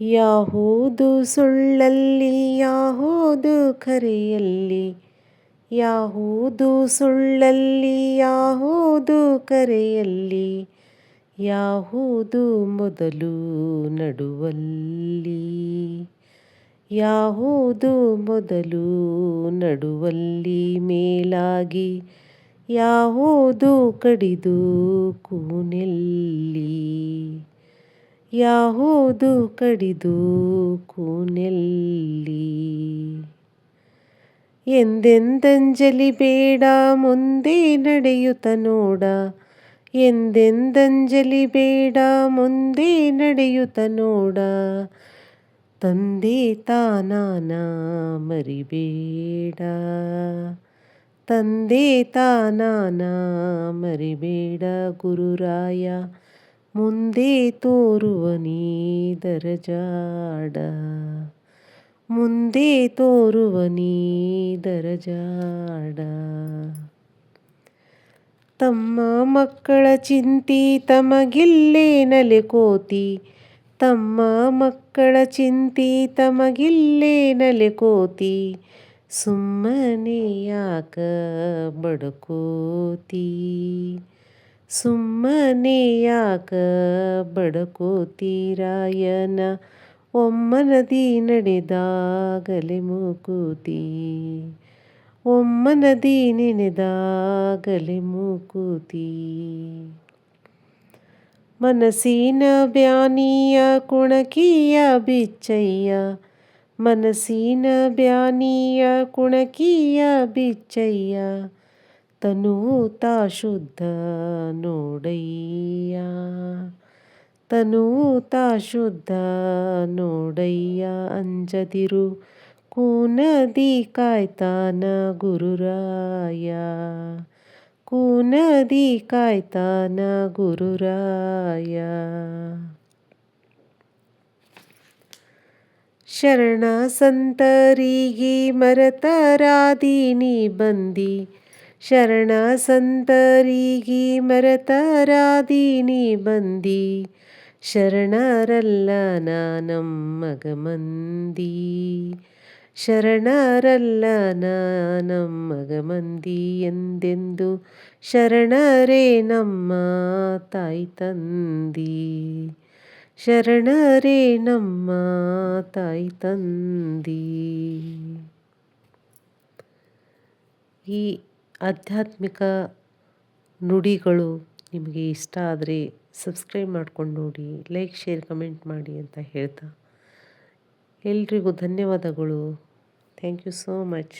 ಯಾವುದು ಸುಳ್ಳಲ್ಲಿ ಯಾವುದು ಕರೆಯಲ್ಲಿ. ಯಾವುದು ಸುಳ್ಳಲ್ಲಿ ಯಾವುದು ಕರೆಯಲ್ಲಿ. ಯಾವುದು ಮೊದಲು ನಡುವಲ್ಲಿ. ಯಾವುದು ಮೊದಲು ನಡುವಲ್ಲಿ ಮೇಲಾಗಿ. ಯಾವುದು ಕಡಿದು ಕೂನೆಲ್ಲಿ. ಯಾವುದು ಕಡಿದು ಕೂನೆಲ್ಲಿ? ಎಂದೆಂದಂಜಲಿ ಬೇಡ, ಮುಂದೆ ನಡೆಯುತ್ತ ನೋಡ. ಎಂದೆಂದಂಜಲಿ ಬೇಡ, ಮುಂದೆ ನಡೆಯುತ್ತ ನೋಡ. ತಂದೆ ತಾನಾನ ಮರಿಬೇಡ. ತಂದೆ ತಾನಾನ ಮರಿಬೇಡ, ಗುರುರಾಯ. ಮುಂದೆ ತೋರುವ ನೀ ದರಜಾಡ ಮುಂದೆ ತೋರುವ ನೀ ದರಜಾಡ ತಮ್ಮ ಮಕ್ಕಳ ಚಿಂತಿ ತಮಗಿಲ್ಲೇ ನಲೆ ಕೋತಿ. ತಮ್ಮ ಮಕ್ಕಳ ಚಿಂತಿ ತಮಗಿಲ್ಲೇ ನಲೆ ಕೋತಿ. ಸುಮ್ಮನೆ ಯಾಕ ಬಡಕೋತಿ? ಸುಮ್ಮನೆ ಯಾಕ ಬಡಕೋತಿರಾಯನ ಒಮ್ಮನದಿ ನಡೆದಾಗಲೆ ಮೂಕೂತಿ. ಒಮ್ಮನದಿ ನೆನೆದಾಗಲೆ ಮೂಕೂತಿ. ಮನಸ್ಸಿನ ಬ್ಯಾನಿಯ ಕುಣಕಿಯ ಬಿಚ್ಚಯ್ಯ, ಮನಸ್ಸಿನ ಬ್ಯಾನಿಯ ಕುಣಕಿಯ ಬಿಚ್ಚಯ್ಯ ತನೂತ ಶುದ್ಧ ನೋಡಯ್ಯ. ತನೂತ ಶುದ್ಧ ನೋಡಯ್ಯ. ಅಂಜದಿರು ಕೂನದಿ ಕಾಯ್ತಾನ ಗುರುರಾಯ. ಕೂನದಿ ಕಾಯ್ತಾನ ಗುರುರಾಯ. ಶರಣ ಸಂತರಿಗೆ ಮರತರಾದೀನಿ ಬಂದಿ ಶರಣ ಸಂತರಿಗಿ ಮರತರಾದೀನಿ ಬಂದಿ. ಶರಣರಲ್ಲ ನಾನಮ್ಮಗ ಮಂದಿ. ಶರಣರಲ್ಲ ನಾನಮ್ಮಗ ಮಂದಿ ಎಂದೆಂದು ಶರಣರೇ ನಮ್ಮ ತಾಯಿ ತಂದಿ. ಶರಣರೇ ನಮ್ಮ ತಾಯಿ ತಂದಿ. ಈ ಆಧ್ಯಾತ್ಮಿಕ ನುಡಿಗಳು ನಿಮಗೆ ಇಷ್ಟ ಆದರೆ ಸಬ್ಸ್ಕ್ರೈಬ್ ಮಾಡ್ಕೊಂಡು ನೋಡಿ, ಲೈಕ್, ಶೇರ್, ಕಮೆಂಟ್ ಮಾಡಿ ಅಂತ ಹೇಳ್ತಾ. ಎಲ್ರಿಗೂ ಧನ್ಯವಾದಗಳು. Thank you so much.